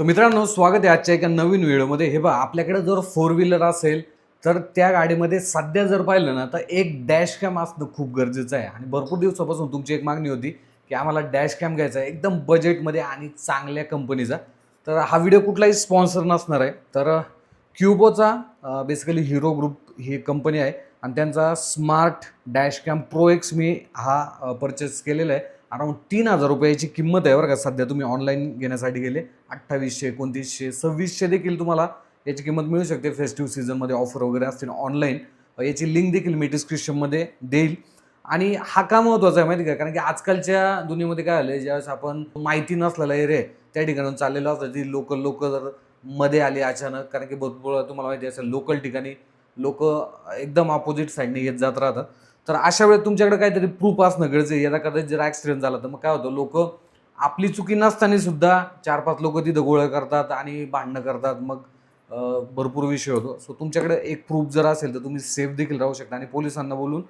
तर मित्रांनो स्वागत आहे आजच्या एका नवीन व्हिडिओमध्ये. हे बघा आपल्याकडे जर फोर व्हीलर असेल तर त्या गाडीमध्ये सध्या जर पाहिलं ना तर एक डॅश कॅम असणं खूप गरजेचं आहे. आणि भरपूर दिवसापासून तुमची एक मागणी होती की आम्हाला डॅश कॅम घ्यायचा आहे एकदम बजेटमध्ये आणि चांगल्या कंपनीचा तर हा व्हिडिओ कुठलाही स्पॉन्सर नसणार आहे. तर क्युबोचा बेसिकली हिरो ग्रुप ही कंपनी आहे. आणि त्यांचा smart dash cam pro X मी हा परचेस केलेला आहे. अराऊंड तीन हजार रुपयाची किंमत आहे बरं का सध्या तुम्ही ऑनलाईन घेण्यासाठी गेले. अठ्ठावीसशे एकोणतीसशे सव्वीसशे देखील तुम्हाला याची किंमत मिळू शकते. फेस्टिव्ह सीझनमध्ये ऑफर वगैरे असतील ऑनलाईन याची लिंक देखील मी डिस्क्रिप्शनमध्ये देईल. आणि हा का महत्त्वाचा आहे माहिती का? कारण की आजकालच्या दुनियेमध्ये काय झालं ज्यावेळेस आपण माहिती नसलेला एरिया त्या ठिकाणून चाललेलो असतं. ती लोकल लोक जर मध्ये आली अचानक कारण की भरपूर तुम्हाला माहिती असेल लोकल ठिकाणी लोक एकदम ऑपोजिट साईडने येत जात राहतात. तर अशा वेळेस तुमच्याकडे काहीतरी प्रूफ असणं गरजेचं आहे. यदा कदाचित जर ॲक्सिडेंट झाला तर मग काय होतं? लोक आपली चुकी नसताना सुद्धा चार पाच लोक तिथं गोळ्या करतात आणि भांडणं करतात. मग भरपूर विषय होतो. सो तुमच्याकडे एक प्रूफ जर असेल तर तुम्ही सेफ देखील राहू शकता आणि पोलिसांना बोलून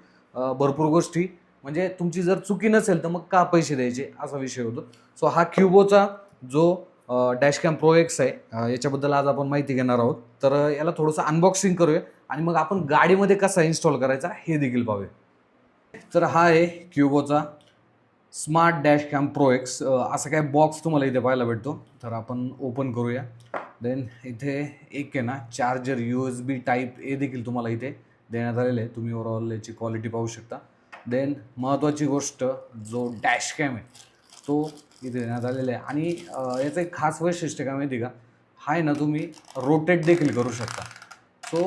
भरपूर गोष्टी. म्हणजे तुमची जर चुकी नसेल तर मग का पैसे द्यायचे? असा विषय होतो. सो हा क्युबोचा जो डॅश कॅम प्रो एक्स आहे याच्याबद्दल आज आपण माहिती घेणार आहोत. तर याला थोडंसं अनबॉक्सिंग करूया. आणि मग आपण गाडीमध्ये कसा इन्स्टॉल करायचा हे देखील पाहूया. तर हा आहे क्युबोचा smart dash cam pro X असा काय बॉक्स तुम्हाला इथे पाहायला भेटतो. तर आपण ओपन करूया. देन इथे एक आहे ना charger U S B type A देखील तुम्हाला इथे देण्यात आलेलं आहे. तुम्ही ओव्हरऑल याची क्वालिटी पाहू शकता. देन महत्त्वाची गोष्ट जो डॅश कॅम आहे तो इथे देण्यात आलेला आहे. आणि याचं एक खास वैशिष्ट्य काय माहिती का? हा आहे ना तुम्ही रोटेट देखील करू शकता. सो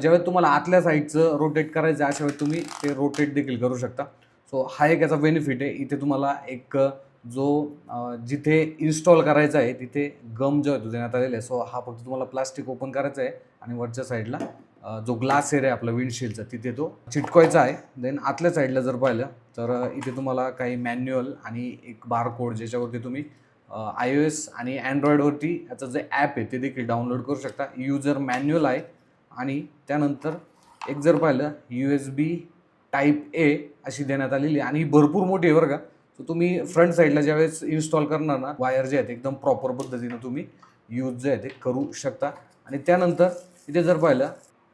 ज्यावेळेस तुम्हाला आतल्या साईडचं रोटेट करायचं आहे अशा वेळेस तुम्ही ते रोटेट देखील करू शकता. सो हा एक याचा बेनिफिट आहे. इथे तुम्हाला एक जो जिथे इन्स्टॉल करायचा आहे तिथे गम जो आहे तो देण्यात आलेला आहे. सो हा फक्त तुम्हाला प्लास्टिक ओपन करायचा आहे आणि वरच्या साईडला जो ग्लास एरिया आपला विंडशिल्डचा तिथे तो चिटकवायचा आहे. देन आतल्या साईडला जर पाहिलं तर इथे तुम्हाला काही मॅन्युअल आणि एक बारकोड ज्याच्यावरती तुम्ही आय ओ एस आणि अँड्रॉइडवरती याचं जे ॲप आहे ते देखील डाउनलोड करू शकता. युजर मॅन्युअल आहे. आणि त्यानंतर एक जर पाहिलं U S B type A अशी देण्यात आलेली आहे. आणि ही भरपूर मोठी आहे बरं का. सो तुम्ही फ्रंट साईडला ज्यावेळेस इन्स्टॉल करणार ना वायर जे आहेत एकदम प्रॉपर पद्धतीनं तुम्ही यूज जे आहे ते करू शकता. आणि त्यानंतर इथे जर पाहिलं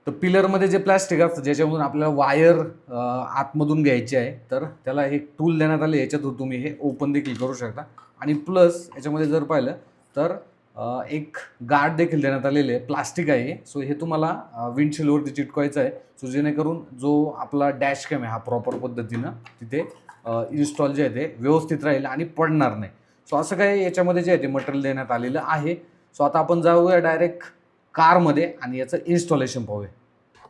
तर पिलरमध्ये जे प्लॅस्टिक असतं ज्याच्यामधून आपल्याला वायर आतमधून घ्यायची आहे तर त्याला एक टूल देण्यात आले. याच्यातून तुम्ही हे ओपन देखील करू शकता. आणि प्लस याच्यामध्ये जर पाहिलं तर एक गार्ड देखील देण्यात आलेले आहे प्लास्टिक आहे सो हे तुम्हाला विंडशिल्डवरती चिटकवायचं आहे. सो जेणेकरून जो आपला डॅश कॅम आहे हा प्रॉपर पद्धतीनं तिथे इन्स्टॉल जे आहे ते व्यवस्थित राहील आणि पडणार नाही. सो असं काही याच्यामध्ये जे आहे ते मटेरियल देण्यात आलेलं आहे. सो आता आपण जाऊया डायरेक्ट कारमध्ये आणि याचं इन्स्टॉलेशन पाहूया.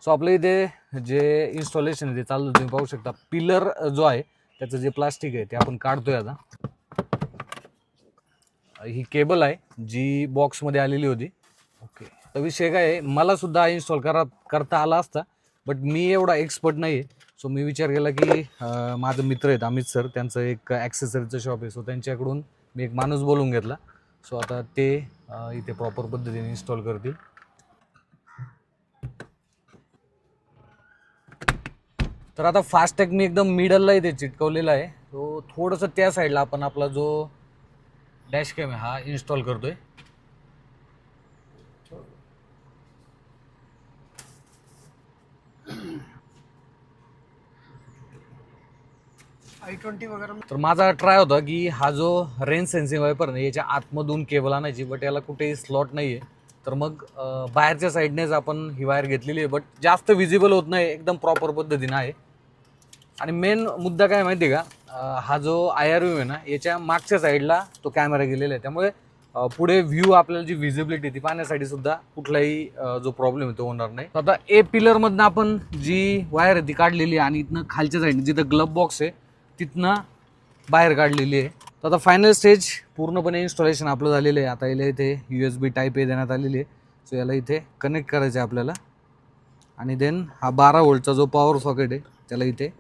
सो आपल्या इथे जे इन्स्टॉलेशन आहे ते चालू तुम्ही पाहू शकता. पिलर जो आहे त्याचं जे प्लास्टिक आहे ते आपण काढतोय आता. ही केबल आहे जी बॉक्समध्ये आलेली होती. ओके तर विषय काय आहे मला सुद्धा इन्स्टॉल करा करता आला असता बट मी एवढा एक्सपर्ट नाही आहे सो मी विचार केला की माझं मित्र आहेत अमित सर त्यांचं एक ॲक्सेसरीचं शॉप आहे. सो त्यांच्याकडून मी एक माणूस बोलवून घेतला. सो आता ते इथे प्रॉपर पद्धतीने इन्स्टॉल करतील. तर आता फास्टॅग मी एकदम मिडलला इथे चिटकवलेला आहे. तो थोडंसं त्या साईडला आपण आपला जो डॅश कॅम हा इन्स्टॉल करतोय. आय ट्वेंटी वगैरे तर माझा ट्राय होता की हा जो रेंज सेन्सिंग वायपर नाही याच्या आतमधून केबल आणायची बट याला कुठेही स्लॉट नाही आहे तर मग बाहेरच्या साईडनेच आपण ही वायर घेतलेली आहे बट जास्त विजिबल होत नाही एकदम प्रॉपर पद्धतीनं आहे. आणि मेन मुद्दा काय माहिती आहे का? हा जो आय आर यू आहे ना याच्या मागच्या साईडला तो कॅमेरा गेलेला आहे. त्यामुळे पुढे व्ह्यू आपल्याला जी व्हिजिबिलिटी ती पाहण्यासाठी सुद्धा कुठलाही जो प्रॉब्लेम आहे तो होणार नाही. आता ए पिलरमधनं आपण जी वायर आहे ती काढलेली आहे आणि इथनं खालच्या साईडने जिथं ग्लब बॉक्स आहे तिथनं बाहेर काढलेली आहे. तर आता फायनल स्टेज पूर्णपणे इन्स्टॉलेशन आपलं झालेलं आहे. आता याला इथे U S B type A देण्यात आलेली आहे. सो याला इथे कनेक्ट करायचं आहे आपल्याला. आणि देन हा बारा वोल्टचा जो पॉवर सॉकेट आहे त्याला इथे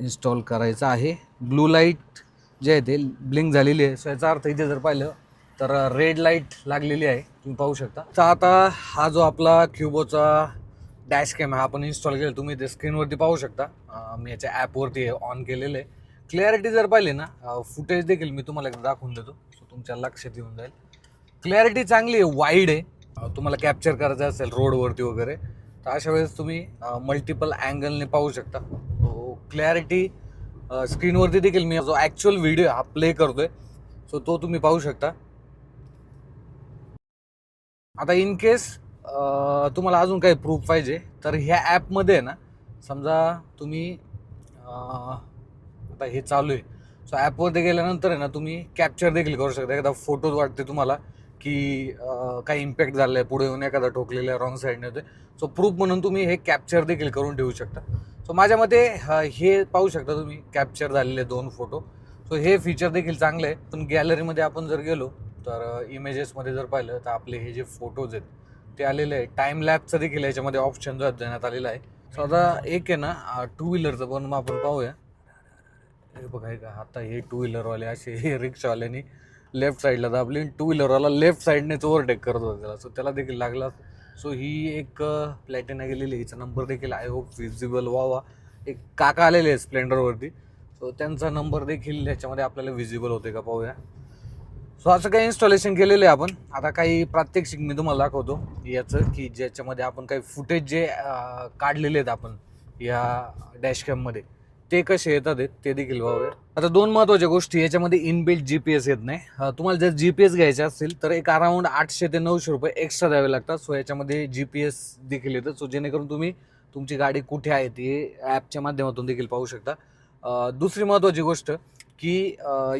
इन्स्टॉल करायचा आहे. ब्लू लाइट जे आहे ते ब्लिंक झालेली आहे. सो याचा अर्थ इथे जर पाहिलं तर रेड लाइट लागलेली आहे. तुम्ही पाहू शकता. तर आता हा जो आपला क्युबोचा डॅश कॅम आहे हा आपण इन्स्टॉल केला तुम्ही ते स्क्रीनवरती पाहू शकता. मी याच्या ॲपवरती ऑन केलेलं आहे. क्लॅरिटी जर पाहिली ना फुटेज देखील मी तुम्हाला एकदा दाखवून देतो. सो तुमच्या लक्षात येऊन जाईल. क्लॅरिटी चांगली आहे वाईड आहे. तुम्हाला कॅप्चर करायचं असेल रोडवरती वगैरे तर अशा वेळेस तुम्ही मल्टिपल अँगलने पाहू शकता. क्लॅरिटी स्क्रीनवरती देखील मी जो ॲक्च्युअल व्हिडिओ हा प्ले करतोय. सो तो तुम्ही पाहू शकता. आता इन केस तुम्हाला अजून काही प्रूफ पाहिजे तर ह्या ॲपमध्ये आहे ना समजा तुम्ही आता हे चालू आहे. सो ॲपवरती गेल्यानंतर आहे ना तुम्ही कॅप्चर देखील करू शकता. एखादा फोटोज वाटते तुम्हाला. की काही इम्पॅक्ट झालं आहे पुढे येऊन एखादा ठोकलेला आहे रॉंग साईडने होते सो प्रूफ म्हणून तुम्ही हे कॅप्चर देखील करून ठेवू शकता. सो माझ्या मते हे पाहू शकता तुम्ही. कॅप्चर झालेले दोन फोटो सो हे फीचर देखील चांगलं आहे पण गॅलरीमध्ये आपण जर गेलो तर इमेजेसमध्ये जर पाहिलं तर आपले हे जे फोटोज आहेत ते आलेले आहे टाईम लॅबचं देखील याच्यामध्ये ऑप्शन जो देण्यात आलेला आहे. सो आता एक आहे ना टू व्हीलरचं पण मग आपण पाहूया. हे बघाय का आता हे टू व्हीलरवाले असे हे रिक्षावाल्यानी लेफ्ट साईडला दाबली टू व्हीलरवाला लेफ्ट साईडनेच ओव्हरटेक करत होता त्याला. सो त्याला देखील लागला. सो ही एक प्लॅटिना गेलेली हिचा नंबर देखील आय होप विजिबल व्हावा एक काका आलेले आहे स्प्लेंडरवरती सो त्यांचा नंबर देखील याच्यामध्ये आपल्याला विजिबल होते का पाहूया. सो असं काही इन्स्टॉलेशन केलेलं आहे आपण. आता काही प्रात्यक्षिक मी तुम्हाला दाखवतो. याचं की ज्याच्यामध्ये आपण काही फुटेज जे काढलेले आहेत आपण या डॅशकॅममध्ये ते कसे येतात ते देखील पाहूया आता दोन महत्त्वाच्या गोष्टी याच्यामध्ये इनबिल्ट जी पी एस येत नाही. तुम्हाला जर जी पी एस घ्यायचे असतील तर एक अराउंड आठशे ते नऊशे रुपये एक्स्ट्रा द्यावे लागतात. सो याच्यामध्ये जी पी एस देखील येतं. सो जेणेकरून तुम्ही तुमची गाडी कुठे आहे ती ॲपच्या माध्यमातून देखील पाहू शकता. दुसरी महत्त्वाची गोष्ट की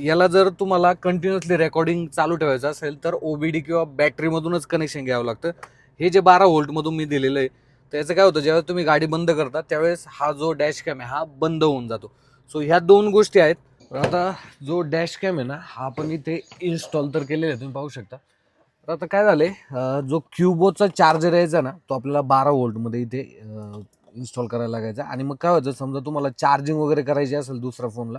याला जर तुम्हाला कंटिन्युअसली रेकॉर्डिंग चालू ठेवायचं असेल तर ओ बी डी किंवा बॅटरीमधूनच कनेक्शन घ्यावं लागतं. हे जे बारा व्होल्टमधून मी दिलेलं आहे त्याचं काय होतं जेव्हा तुम्ही गाडी बंद करता त्यावेळेस हा जो डॅश कॅम आहे हा बंद होऊन जातो. सो ह्या दोन गोष्टी आहेत. तर आता जो डॅश कॅम आहे ना हा आपण इथे इन्स्टॉल तर केलेला आहे तुम्ही पाहू शकता. तर आता काय झालं आहे जो क्युबोचा चार्जर यायचा ना तो आपल्याला बारा वोल्टमध्ये इथे इन्स्टॉल करायला लागायचा. आणि मग काय व्हायचं समजा तुम्हाला चार्जिंग वगैरे करायची असेल दुसऱ्या फोनला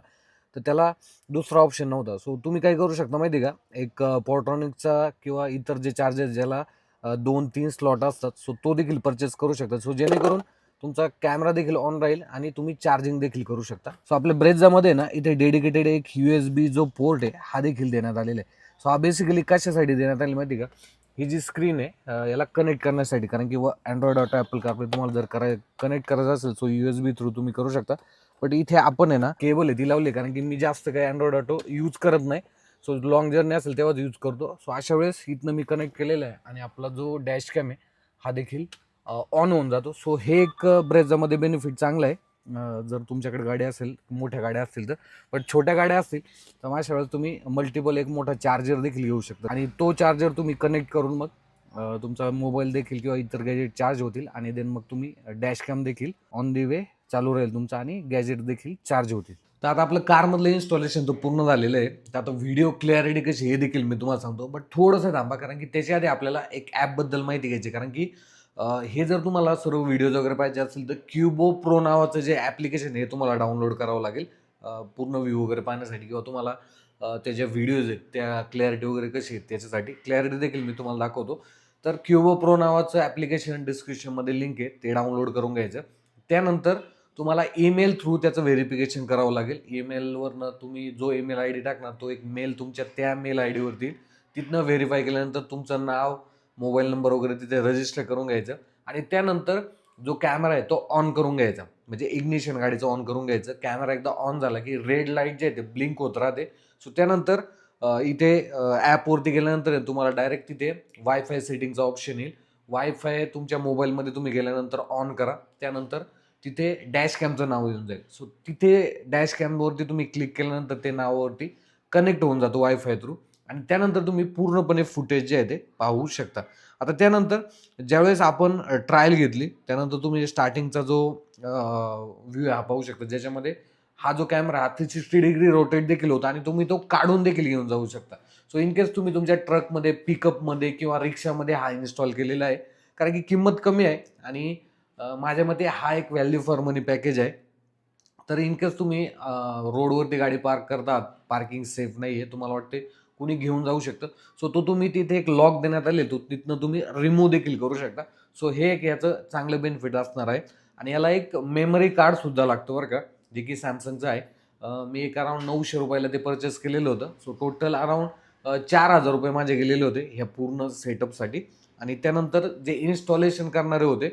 तर त्याला दुसरा ऑप्शन नव्हता. सो तुम्ही काय करू शकता माहिती आहे का? एक पॉट्रॉनिकचा किंवा इतर जे चार्जर ज्याला दोन तीन स्लॉट असतात. सो तो देखील परचेस करू शकता. सो जेणेकरून तुमचा कॅमेरा देखील ऑन राहील आणि तुम्ही चार्जिंग देखील करू शकता. सो आपल्या ब्रेझामध्ये ना इथे डेडिकेटेड एक यू एस बी जो पोर्ट आहे हा देखील देण्यात आलेला आहे. सो हा बेसिकली कशासाठी देण्यात आली माहिती आहे का? ही जी स्क्रीन आहे याला कनेक्ट करण्यासाठी कारण की व अँड्रॉइड ऑटो ॲपल कारप्ले तुम्हाला जर कराय कनेक्ट करायचं असेल so U S B through तुम्ही करू शकता. बट इथे आपण आहे ना केबल आहे ती लावली आहे, कारण की मी जास्त काही अँड्रॉइड ऑटो यूज करत नाही. सो लॉंग जर्नी असेल तेव्हाच यूज करतो. सो अशा वेळेस इथनं मी कनेक्ट केलेलं आहे आणि आपला जो डॅश कॅम आहे हा देखील ऑन होऊन जातो. सो हे एक ब्रेझामध्ये बेनिफिट चांगलं आहे. जर तुमच्याकडे गाडी असेल मोठ्या गाड्या असतील तर. पण छोट्या गाड्या असतील तर अशा वेळेस तुम्ही मल्टिपल एक मोठा चार्जर देखील घेऊ शकता. आणि तो चार्जर तुम्ही कनेक्ट करून मग तुमचा मोबाईल देखील किंवा इतर गॅजेट चार्ज होतील. आणि देन मग तुम्ही डॅश कॅम देखील ऑन दी वे चालू राहील तुमचा आणि गॅजेट देखील चार्ज होतील. तर आता आपलं कारमधलं इन्स्टॉलेशन तर पूर्ण झालेलं आहे. तर आता व्हिडिओ क्लॅरिटी कशी हे देखील मी तुम्हाला सांगतो. बट थोडंसं थांबा कारण की त्याच्या आधी आपल्याला एक ॲपबद्दल माहिती घ्यायची कारण की हे जर तुम्हाला सर्व व्हिडिओज वगैरे पाहिजे असेल तर क्युबो प्रो नावाचं जे ॲप्लिकेशन आहे हे तुम्हाला डाउनलोड करावं लागेल. पूर्ण व्ह्यू वगैरे पाहण्यासाठी किंवा तुम्हाला त्याच्या व्हिडिओज आहेत त्या क्लॅरिटी वगैरे कशी आहेत त्याच्यासाठी क्लॅरिटी देखील मी तुम्हाला दाखवतो. तर क्युबो प्रो नावाचं ॲप्लिकेशन डिस्क्रिप्शनमध्ये लिंक आहे ते डाउनलोड करून घ्यायचं. त्यानंतर तुम्हाला ईमेल थ्रू त्याचं व्हेरिफिकेशन करावं लागेल. ईमेलवरनं तुम्ही जो ईमेल आय डी टाकणार तो एक मेल तुमच्या त्या मेल आय डीवरती तिथनं व्हेरीफाय केल्यानंतर तुमचं नाव मोबाईल नंबर वगैरे तिथे रजिस्टर करून घ्यायचं आणि त्यानंतर जो कॅमेरा आहे तो ऑन करून घ्यायचा. म्हणजे इग्निशन गाडीचं ऑन करून घ्यायचं. कॅमेरा एकदा ऑन झाला की रेड लाइट जे आहे ते ब्लिंक होत राहते. सो त्यानंतर इथे ॲपवरती गेल्यानंतर तुम्हाला डायरेक्ट तिथे वायफाय सेटिंगचा ऑप्शन येईल. वायफाय तुमच्या मोबाईलमध्ये तुम्ही गेल्यानंतर ऑन करा. त्यानंतर तिथे डॅश कॅमचं नाव येऊन जाईल. सो तिथे डॅश कॅमवरती तुम्ही क्लिक केल्यानंतर ते नावावरती कनेक्ट होऊन जातो वायफाय थ्रू आणि त्यानंतर तुम्ही पूर्णपणे फुटेज जे आहे ते पाहू शकता. आता त्यानंतर ज्यावेळेस आपण ट्रायल घेतली त्यानंतर तुम्ही स्टार्टिंगचा जो व्ह्यू हा पाहू शकता. ज्याच्यामध्ये हा जो कॅमेरा हा थ्री सिक्स्टी डिग्री रोटेट देखील होता आणि तुम्ही तो काढून देखील घेऊन जाऊ शकता. सो इन केस तुम्ही तुमच्या ट्रकमध्ये पिकअपमध्ये किंवा रिक्षामध्ये हा इन्स्टॉल केलेला आहे. कारण की किंमत कमी आहे आणि माझ्या मते हा एक व्हॅल्यू फॉर मनी पॅकेज आहे. तर इन केस तुम्ही रोडवरती गाडी पार्क करतात पार्किंग सेफ नाही आहे तुम्हाला वाटते कुणी घेऊन जाऊ शकतं. सो तो तुम्ही तिथे एक लॉक देण्यात आले तो तिथनं तुम्ही रिमूव्ह देखील करू शकता. सो हे एक याचं चांगलं बेनिफिट असणार आहे. आणि याला एक मेमरी कार्डसुद्धा लागतं बरं का जे की सॅमसंगचं आहे. मी एक अराउंड नऊशे रुपयाला ते परचेस केलेलं होतं. सो टोटल अराउंड चार हजार रुपये माझे गेलेले होते ह्या पूर्ण सेटअपसाठी आणि त्यानंतर जे इन्स्टॉलेशन करणारे होते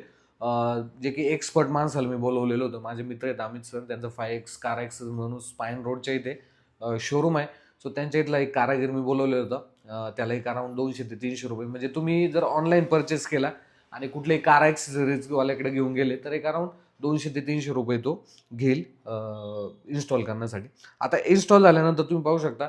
जे की एक्सपर्ट माणसाला मी बोलवलेलं होतं. माझे मित्र आहेत अमित सर त्यांचं फाय एक्स कार एक्स म्हणून स्पाईन रोडच्या इथे शोरूम आहे. सो त्यांच्या इथला एक कारागीर मी बोलवलेलं होतं. त्यालाही त्याला एक अराउंड दोनशे ते तीनशे रुपये. म्हणजे तुम्ही जर ऑनलाईन परचेस केला आणि कुठलेही कार ॲक्सेसरीजवाल्याकडे घेऊन गेले तर एक अराउंड दोनशे ते तीनशे रुपये तो घेईल इन्स्टॉल करण्यासाठी. आता इन्स्टॉल झाल्यानंतर तुम्ही पाहू शकता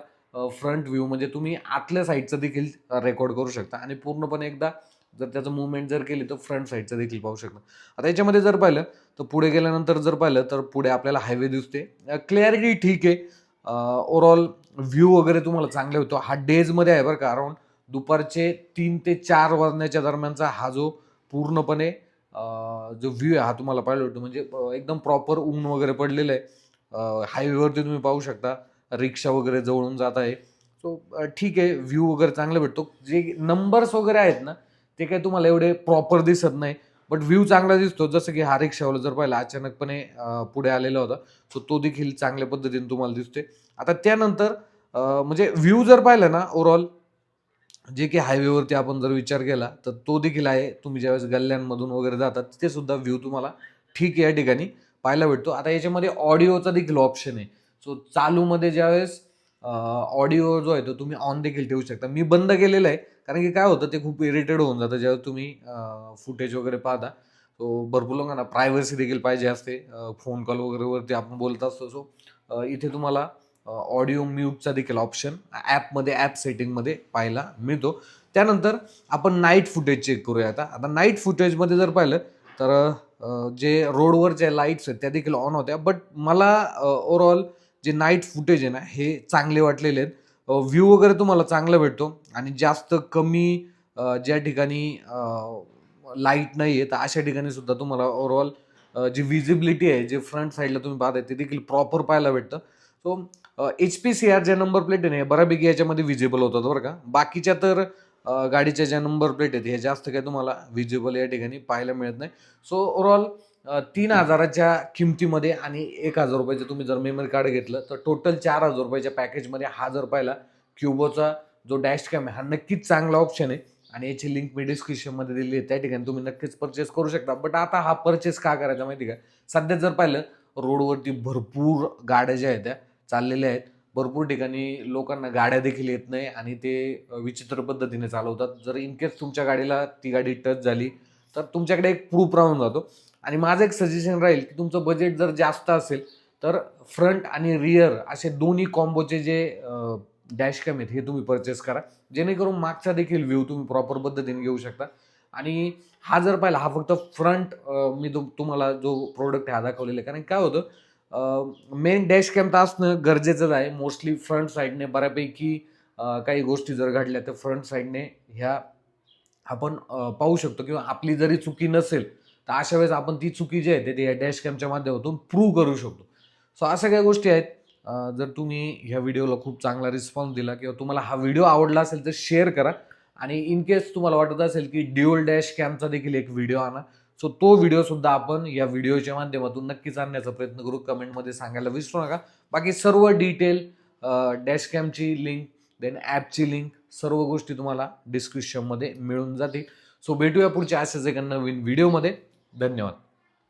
फ्रंट व्ह्यू म्हणजे तुम्ही आतल्या साईडचं देखील रेकॉर्ड करू शकता आणि पूर्णपणे एकदा जर त्याचं मुवमेंट जर केली तर फ्रंट साईडचं देखील पाहू शकता आता याच्यामध्ये जर पाहिलं तर पुढे गेल्यानंतर जर पाहिलं तर पुढे आपल्याला हायवे दिसते. क्लॅरिटी ठीक आहे. ओव्हरऑल व्ह्यू वगैरे तुम्हाला चांगले होतो. हा डेजमध्ये आहे बरं का अराऊंड दुपारचे तीन ते चार वाजण्याच्या दरम्यानचा हा जो पूर्णपणे जो व्ह्यू आहे हा तुम्हाला पाहिलं होतो म्हणजे एकदम प्रॉपर ऊन वगैरे पडलेलं आहे. हायवेवरती तुम्ही पाहू शकता. रिक्षा वगैरे जवळून जात आहे. सो ठीक आहे व्ह्यू वगैरे चांगला भेटतो. जे नंबर्स वगैरे आहेत ना ते काय तुम्हाला एवढे प्रॉपर दिसत नाही. बट व्ह्यू चांगला दिसतो. जसं की हारिक रिक्षावाला जर पाहिला अचानकपणे पुढे आलेला होता सो तो देखील चांगल्या पद्धतीने तुम्हाला दिसतोय. आता त्यानंतर म्हणजे व्ह्यू जर पाहिला ना ओव्हरऑल जे की हायवेवरती आपण जर विचार केला तर तो देखील आहे. तुम्ही ज्यावेळेस गल्ल्यांमधून वगैरे जातात ते सुद्धा व्ह्यू तुम्हाला ठीक या ठिकाणी पाहायला भेटतो. आता याच्यामध्ये ऑडिओचा देखील ऑप्शन आहे. सो चालूमध्ये ज्यावेळेस ऑडिओ जो आहे तो तुम्ही ऑन देखील ठेवू शकता. मी बंद केलेलं आहे कारण की काय होतं ते खूप इरिटेड होऊन जातं. जेव्हा तुम्ही फुटेज वगैरे पाहता तो भरपूर लोकांना प्रायव्हसी देखील पाहिजे असते. फोन कॉल वगैरेवरती आपण बोलत असतो. सो इथे तुम्हाला ऑडिओ म्यूटचा देखील ऑप्शन ॲपमध्ये ॲप सेटिंगमध्ये पाहायला मिळतो. त्यानंतर आपण नाईट फुटेज चेक करूया आता. आता नाईट फुटेजमध्ये जर पाहिलं तर जे जे रोडवरच्या लाईट्स आहेत त्या देखील ऑन होत्या. बट मला ओवरऑल जे नाईट फुटेज आहे ना हे चांगले वाटलेले आहेत. व्ह्यू वगैरे तुम्हाला चांगला भेटतो. आणि जास्त कमी ज्या ठिकाणी लाइट नाही आहे तर अशा ठिकाणी सुद्धा तुम्हाला ओव्हरऑल जी विजिबिलिटी आहे जे फ्रंट साईडला तुम्ही पाहताय ते देखील प्रॉपर पाहायला भेटतं. So H P C R ज्या नंबर प्लेट आहे बऱ्यापैकी याच्यामध्ये विजिबल होतात बरं का. बाकीच्या तर गाडीच्या ज्या नंबर प्लेट आहेत हे जास्त काही तुम्हाला विजिबल या ठिकाणी पाहायला मिळत नाही. सो ओव्हरऑल तीन हजाराच्या किमतीमध्ये आणि एक हजार रुपयाचं तुम्ही जर मेमरी कार्ड घेतलं तर टोटल चार हजार रुपयाच्या पॅकेजमध्ये हा जर पाहिला क्युबोचा जो डॅश कॅम आहे हा नक्कीच चांगला ऑप्शन आहे. आणि याची लिंक मी डिस्क्रिप्शनमध्ये दिली आहे त्या ठिकाणी तुम्ही नक्कीच परचेस करू शकता. बट आता हा परचेस का करायचा माहिती का? सध्या जर पाहिलं रोडवरती भरपूर गाड्या ज्या आहेत त्या चाललेल्या आहेत. भरपूर ठिकाणी लोकांना गाड्या देखील येत नाही आणि ते विचित्र पद्धतीने चालवतात. जर इन केस तुमच्या गाडीला ती गाडी टच झाली तर तुमच्याकडे एक प्रूफ राहून जातो. आणि माझं एक सजेशन राहील की तुमचं बजेट जर जास्त असेल तर फ्रंट आणि रिअर असे दोन्ही कॉम्बोचे जे डॅश कॅम आहेत हे तुम्ही परचेस करा. जेणेकरून मागचा देखील व्ह्यू तुम्ही प्रॉपर पद्धतीने घेऊ शकता. आणि हा जर पाहिला हा फक्त फ्रंट मी तुम तुम्हाला जो प्रोडक्ट हा दाखवलेला आहे. कारण काय होतं मेन डॅश कॅम तर असणं गरजेचंच आहे. मोस्टली फ्रंट साईडने बऱ्यापैकी काही गोष्टी जर घडल्या तर फ्रंट साईडने ह्या आपण पाहू शकतो. किंवा आपली जरी चुकी नसेल तर अशा वेळेस आपण ती चुकी जी आहे ते या डॅश कॅमच्या माध्यमातून प्रूव्ह करू शकतो. सो अशा काही गोष्टी आहेत. जर तुम्ही ह्या व्हिडिओला खूप चांगला रिस्पॉन्स दिला किंवा तुम्हाला हा व्हिडिओ आवडला असेल तर शेअर करा. आणि इन केस तुम्हाला वाटत असेल की ड्युअल डॅश कॅमचा देखील एक व्हिडिओ आणा. सो तो व्हिडिओ सुद्धा आपण या व्हिडिओच्या माध्यमातून नक्कीच आणण्याचा प्रयत्न करू. कमेंटमध्ये सांगायला विसरू नका. बाकी सर्व डिटेल डॅश कॅमची लिंक देन ॲपची लिंक सर्व गोष्टी तुम्हाला डिस्क्रिप्शनमध्ये मिळून जातील. सो भेटूया पुढच्या असेच एका नवीन व्हिडिओमध्ये धन्यवाद